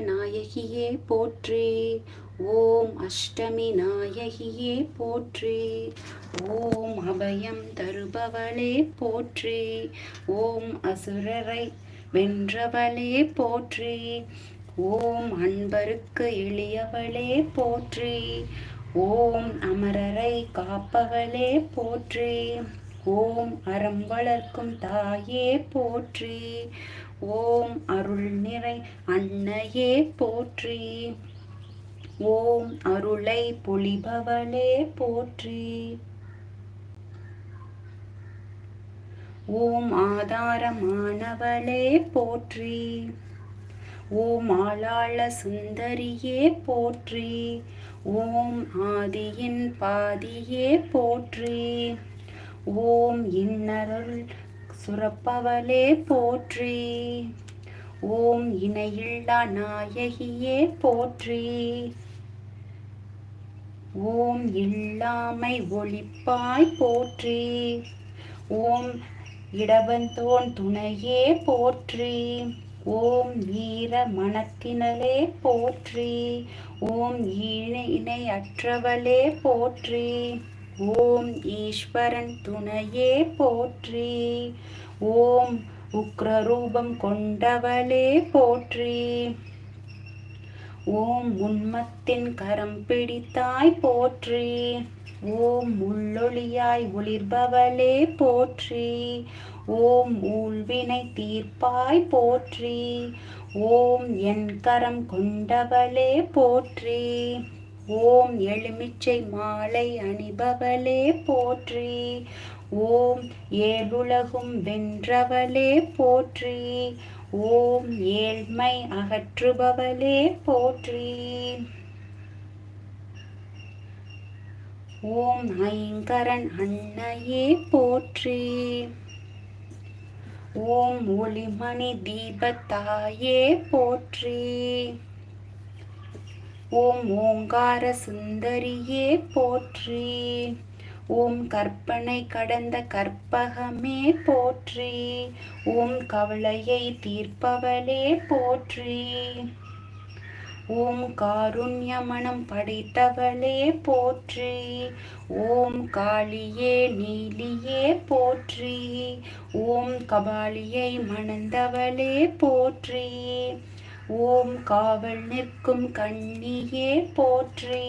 நாயகியே போற்றி. ஓம் அஷ்டமி நாயகியே போற்றி. ஓம் அபயம் தருபவளே போற்றி. ஓம் அசுரரை வென்றவளே போற்றி. ஓம் அன்பருக்கு எளியவளே போற்றி. ஓம் அமரரை காப்பவளே போற்றி. ஓம் அறம் வளர்க்கும் தாயே போற்றி. ஓம் அருள் நிறை அன்னையே போற்றி. ஓம் அருளை பொழிபவளே போற்றி. ஓம் ஆதாரமானவளே போற்றி. ஓம் ஆளாள சுந்தரியே போற்றி. ஓம் ஆதியின் பாதியே போற்றி. ஓம் இன்னருள் சுரப்பவளே போற்றி. ஓம் இணையில்லா நாயகியே போற்றி. ஓம் இல்லாமை ஒளிப்பாய் போற்றி. ஓம் இடவந்தோன் துணையே போற்றி. ஓம் வீர மனத்தினலே போற்றி. ஓம் இணை இணை அற்றவளே போற்றி. ஓம் ஈஸ்வரன் துணையே போற்றி. ஓம் உக்ரரூபம் கொண்டவளே போற்றி. ஓம் உன்மத்தின் கரம் பிடித்தாய் போற்றி. ஓம் உள்ளொளியாய் ஒளிர்பவளே போற்றி. ஓம் ஊழ்வினை தீர்ப்பாய் போற்றி. ஓம் என் கரம் கொண்டவளே போற்றி. ஓம் எலுமிச்சை மாலை அணிபவளே போற்றி. ஓம் ஏழுலகும் வென்றவளே போற்றி. ஓம் ஏழ்மை அகற்றுபவளே போற்றி. ஓம் ஐங்கரன் அன்னையே போற்றி. ஓம் ஒளிமணி தீபத்தாயே போற்றி. ஓம் ஓங்கார சுந்தரியே போற்றி. ஓம் கற்பனை கடந்த கற்பகமே போற்றி. ஓம் கவலையை தீர்ப்பவளே போற்றி. ஓம் காருண்ய மனம் படைத்தவளே போற்றி. ஓம் காளியே நீலியே போற்றி. ஓம் கபாலியை மணந்தவளே போற்றி. ஓம் காவல் நிற்கும் கண்ணியே போற்றி.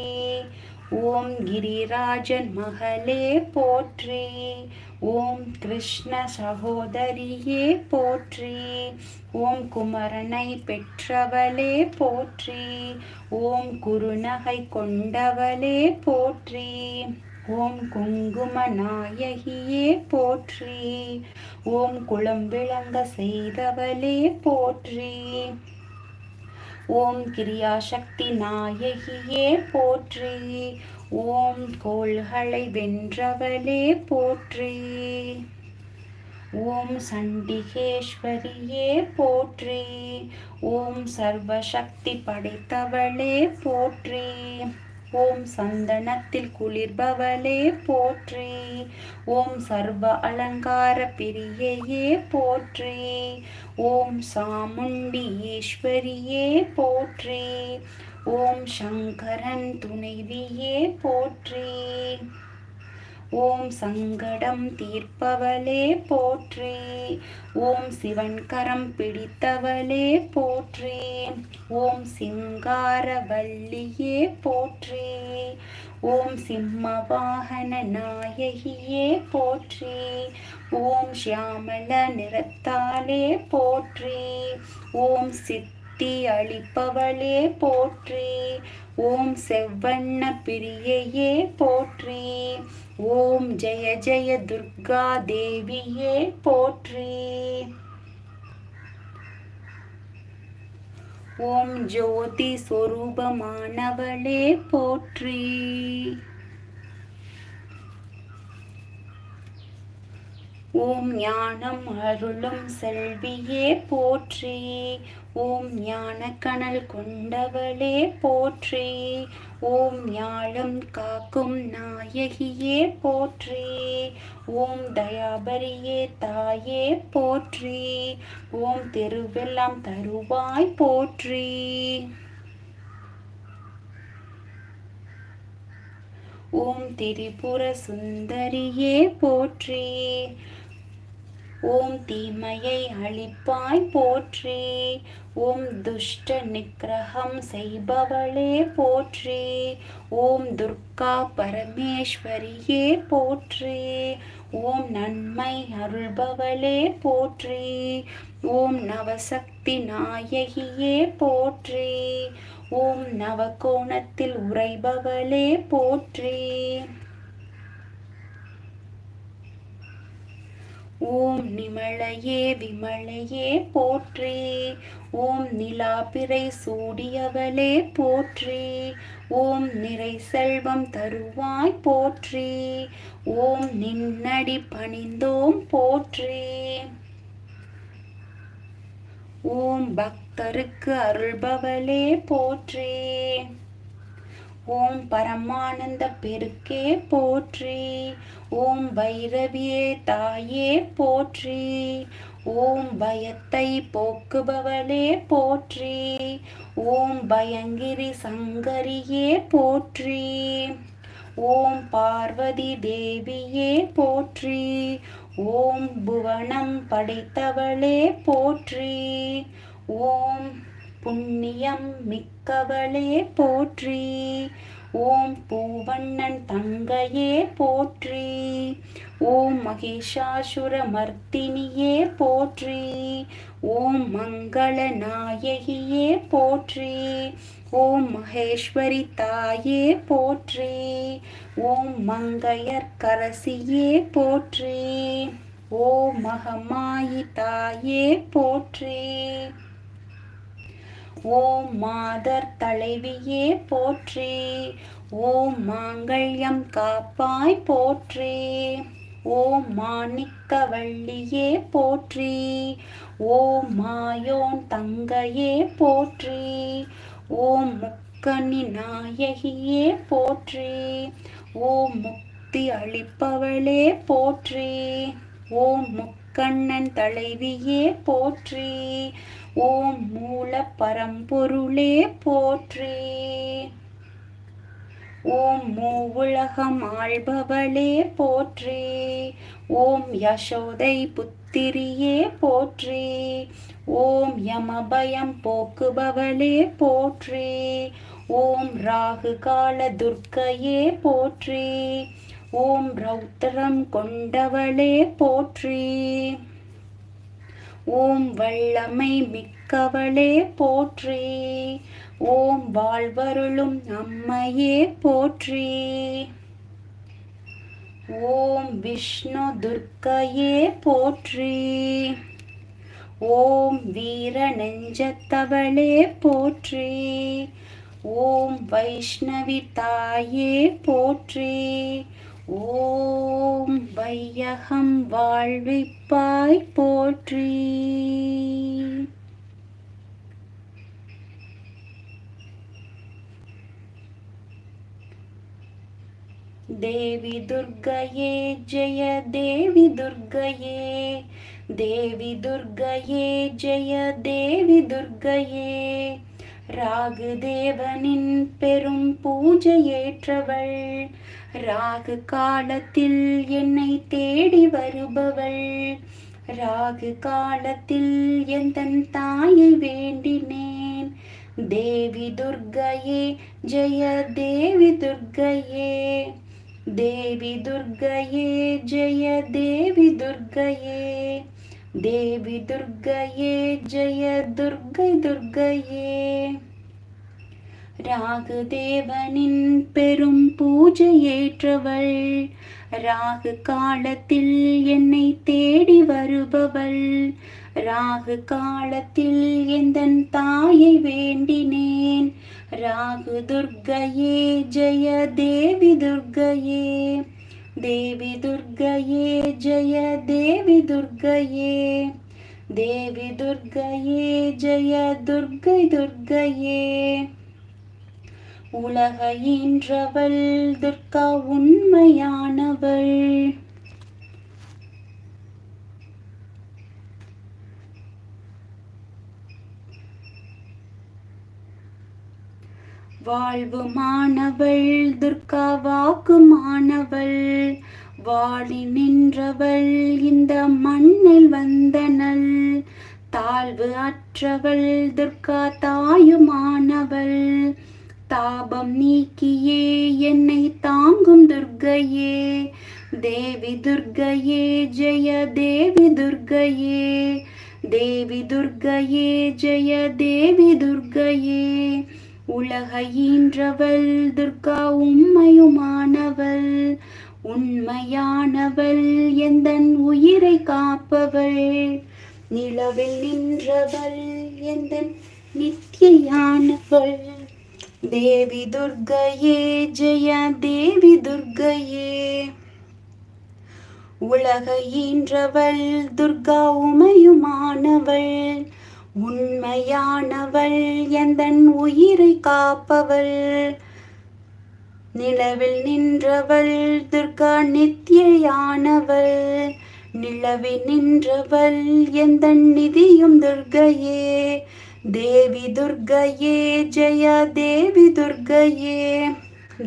ஓம் கிரிராஜன் மகளே போற்றி. ஓம் கிருஷ்ண சகோதரியே போற்றி. ஓம் குமரனை பெற்றவளே போற்றி. ஓம் குருநகை கொண்டவளே போற்றி. ஓம் குங்கும நாயகியே போற்றி. ஓம் குளம் விளங்க செய்தவளே போற்றி. ஓம் கிரியாசக்தி நாயகியே போற்றி. ஓம் கோள்களை வென்றவளே போற்றி. ஓம் சண்டிகேஸ்வரியே போற்றி. ஓம் சர்வசக்தி படைத்தவளே போற்றி. ஓம் சந்தனத்தில் குளிர்பவளே போற்றி. ஓம் சர்வ அலங்கார பிரியையே போற்றி. ஓம் சாமுண்டி ஈஸ்வரியே போற்றி. ஓம் சங்கரன் துணைவியே போற்றி. ஓம் சங்கடம் தீர்ப்பவளே போற்றி. ஓம் சிவன் கரம் பிடித்தவளே போற்றி. ஓம் சிங்காரவல்லியே போற்றி. ஓம் சிம்மவாகன நாயகியே போற்றி. ஓம் ஷியாமல நிறத்தாலே போற்றி. ஓம் சித்தி அளிப்பவளே போற்றி. ஓம் செவ்வண்ண பிரியையே போற்றி. ஓம் ஜெய ஜெய துர்கா தேவியே போற்றி. ஓம் ஜோதி சொரூபமானவளே போற்றி. ஓம் ஞானம் அருளும் செல்வியே போற்றி. ஓம் ஞான கணல் கொண்டவளே போற்றி. ஓம் ஞாழம் காக்கும் நாயகியே போற்றி. ஓம் தயாபரியே தாயே போற்றி. ஓம் தெருவெல்லாம் தருவாய் போற்றி. ஓம் திரிபுர சுந்தரியே போற்றி. ஓம் தீமையை அழிப்பாய் போற்றி. ஓம் துஷ்ட நிக்கிரகம் செய்பவளே போற்றி. ஓம் துர்கா பரமேஸ்வரியே போற்றி. ஓம் நன்மை அருள்பவளே போற்றி. ஓம் நவசக்தி நாயகியே போற்றி. ஓம் நவகோணத்தில் உறைபவளே போற்றி. ஓம் நிமழையே விமழையே போற்றி. ஓம் நிலாபிரை சூடியவளே போற்றி. ஓம் நிறை செல்வம் தருவாய் போற்றி. ஓம் நின்னடி பணிந்தோம் போற்றி. ஓம் பக்தருக்கு அருள்பவளே போற்றி. ஓம் பரமானந்த பெருக்கே போற்றி. ஓம் பைரவியே தாயே போற்றி. ஓம் பயத்தை போக்குபவளே போற்றி. ஓம் பயங்கிரி சங்கரியே போற்றி. ஓம் பார்வதி தேவியே போற்றி. ஓம் புவனம் படைத்தவளே போற்றி. ஓம் புண்ணியம் மிக்கவளே போற்றி. ஓம் பூவண்ணன் தங்கையே போற்றி. ஓம் மகிஷாசுர மர்த்தினியே போற்றி. ஓம் மங்கள நாயகியே போற்றி. ஓம் மகேஸ்வரி தாயே போற்றி. ஓம் மங்கையர்கரசியே போற்றி. ஓம் மகமாயி தாயே போற்றி. ஓம் மாதர் தலைவியே போற்றி. ஓம் மாங்கல்யம் காப்பாய் போற்றி. ஓம் மாணிக்கவள்ளியே போற்றி. ஓம் மாயோன் தங்கையே போற்றி. ஓம் முக்கண்ணி நாயகியே போற்றி. ஓம் முக்தி அளிப்பவளே போற்றி. ஓம் முக்கண்ணன் தலைவியே போற்றி. ஓம் மூல பரம்பொருளே போற்றி. ஓம் மூவுலகம் ஆள்பவளே போற்றி. ஓம் யசோதை புத்திரியே போற்றி. ஓம் யமபயம் போக்குபவளே போற்றி. ஓம் ராகு கால துர்க்கையே போற்றி. ஓம் ரௌத்திரம் கொண்டவளே போற்றி. ஓம் வல்லமை மிக்கவளே போற்றி. ஓம் வாழ்வருளும் அம்மையே போற்றி. ஓம் விஷ்ணு துர்க்கையே போற்றி. ஓம் வீர நெஞ்சத்தவளே போற்றி. ஓம் வைஷ்ணவி தாயே போற்றி. ஓம் வையகம் வாழ்விப்பாய் போற்றி. தேவி துர்கையே ஜெய தேவி துர்கையே தேவி துர்கையே ஜெய தேவி துர்கையே. ராகு தேவனின் பெரும் பூஜையேற்றவள் ராகு காலத்தில் என்னை தேடி வருபவள். ராகு காலத்தில் எந்தன் தாயை வேண்டினேன். தேவி துர்கையே ஜெய தேவி துர்கையே. தேவி துர்கையே ஜெய தேவி துர்கையே. தேவி துர்கையே ஜெய துர்கை துர்கையே. ராகு தேவனின் பெரும் பூஜையேற்றவள் ராகு காலத்தில் என்னை தேடி வருபவள். ராகு காலத்தில் எந்தன் தாயை வேண்டினேன்? ராகு துர்கையே ஜெய தேவி துர்கையே. தேவி துர்க்கையே ஜெய தேவி துர்க்கையே தேவி துர்க்கையே ஜெய துர்க்கை துர்க்கையே உலக ஈன்றவள் துர்கா உண்மையானவள். வாழ்வு மாணவள் துர்கா வாக்கு மாணவள். வாடி நின்றவள் இந்த மண்ணில் வந்தனள். தாழ்வு அற்றவள் துர்கா தாயுமானவள் தாபம் நீக்கியே என்னை தாங்கும் துர்க்கையே. தேவி துர்க்கையே ஜெய தேவி துர்க்கையே. தேவி துர்க்கையே ஜெய தேவி துர்க்கையே. உலக ஈன்றவள் துர்கா உண்மையுமானவள். உண்மையானவள் எந்தன் உயிரை காப்பவள்? நிலவில் நின்றவள் எந்தன் நித்தியானவள்? தேவி துர்கையே ஜெய தேவி துர்கையே உலக ஈன்றவள் துர்கா உமையுமானவள். உண்மையானவள் எந்தன் உயிரை காப்பவள்? நிலவில் நின்றவள் துர்கா நித்தியானவள் நிலவில் நின்றவள் எந்தன் நிதியும் துர்கையே? தேவி துர்கையே ஜெய தேவி துர்கையே.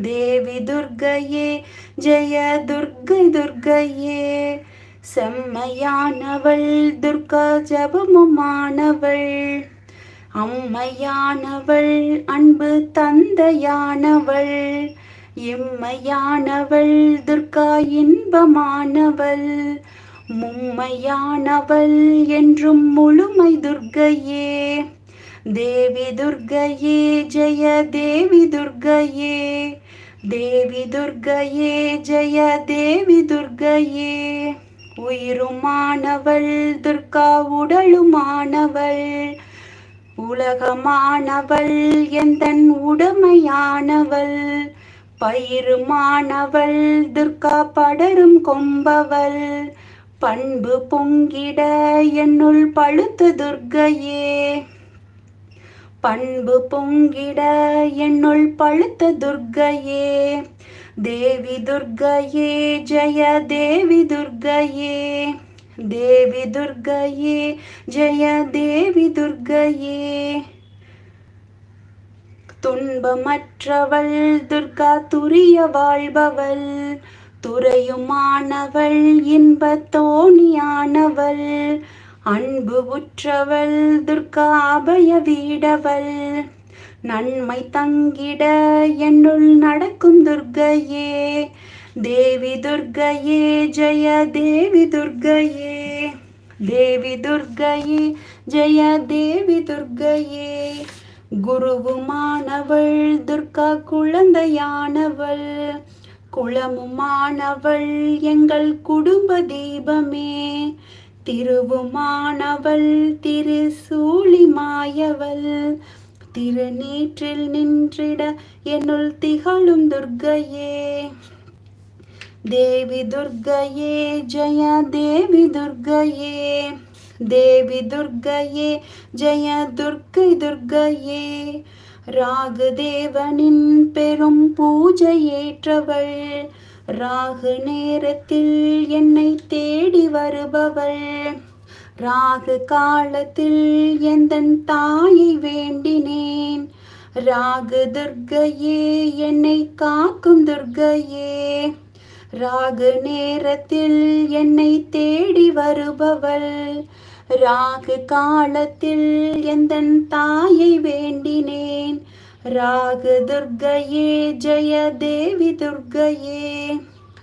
தேவி துர்கையே ஜெய துர்கை துர்கையே. செம்மையானவள் துர்கா ஜபமுமானவள். அம்மையானவள் அன்பு தந்தையானவள். இம்மையானவள் துர்கா இன்பமானவள். மும்மையானவள் என்றும் முழுமை துர்கையே தேவி துர்கையே ஜெய தேவி துர்கையே தேவி துர்கையே ஜெய தேவி துர்கையே உயிருமானவள் துர்கா உடலுமானவள். உலகமானவள் எந்தன் உடமையானவள். பயிருமானவள் துர்கா படரும் கொம்பவள். பண்பு பொங்கிட என்னுள் பழுத்த துர்கையே பண்பு பொங்கிட என்னுள் பழுத்த துர்கையே தேவி துர்கையே ஜய தேவி துர்கையே. தேவி துர்கையே ஜய தேவி துர்கையே. துன்பமற்றவள் துர்கா துரிய வாழ்பவள். துறையுமானவள் இன்ப தோணியானவள். அன்பு உற்றவள் துர்கா அபய வீடவள். நன்மை தங்கிட என்னுள் நடக்கும் துர்கையே. தேவி துர்கையே ஜெய தேவி துர்கையே. தேவி துர்கையே ஜெய தேவி துர்கையே. குருவுமானவள் துர்கா குழந்தையானவள். குளமுமானவள் எங்கள் குடும்ப தீபமே. திருவுமானவள் திரு சூழிமாயவள் திருநீற்றில் நின்றிட என்னுள் திகழும் துர்கையே தேவி துர்கையே ஜெய தேவி துர்கையே தேவி துர்கையே ஜய துர்க்கை துர்கையே ராகு தேவனின் பெரும் பூஜை ஏற்றவள் ராகு நேரத்தில் என்னை தேடி வருபவள். ராகு காலத்தில் எந்தன் தாயை வேண்டினேன்? ராகு துர்கையே என்னை காக்கும் துர்கையே. ராகு நேரத்தில் என்னை தேடி வருபவள். ராகு காலத்தில் எந்தன் தாயை வேண்டினேன்? ராகு துர்கையே ஜெய தேவி துர்கையே.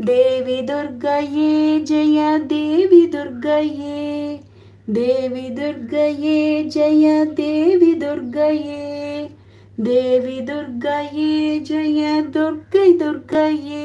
தேவி துர்க்கையே ஜெய தேவி துர்க்கையே தேவி துர்க்கையே ஜெய தேவி துர்க்கையே தேவி துர்க்கையே ஜெய துர்க்கை துர்க்கையே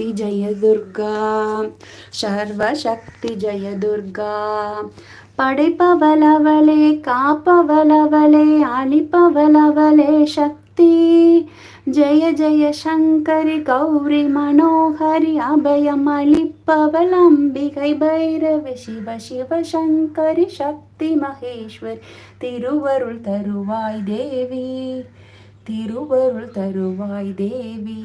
சக்தி ஜெய துர்கா. சர்வ சக்தி ஜெய துர்கா. படைப்பவளவளே காப்பவளவளே அழிப்பவளவளே சக்தி. ஜெய ஜெய சங்கரி கௌரி மனோகரி அபயம் அளிப்பவள் அம்பிகை பைரவி சிவ சிவ சங்கரி சக்தி மகேஸ்வர். திருவருள் தருவாய் தேவி திருவருள் தருவாய் தேவி.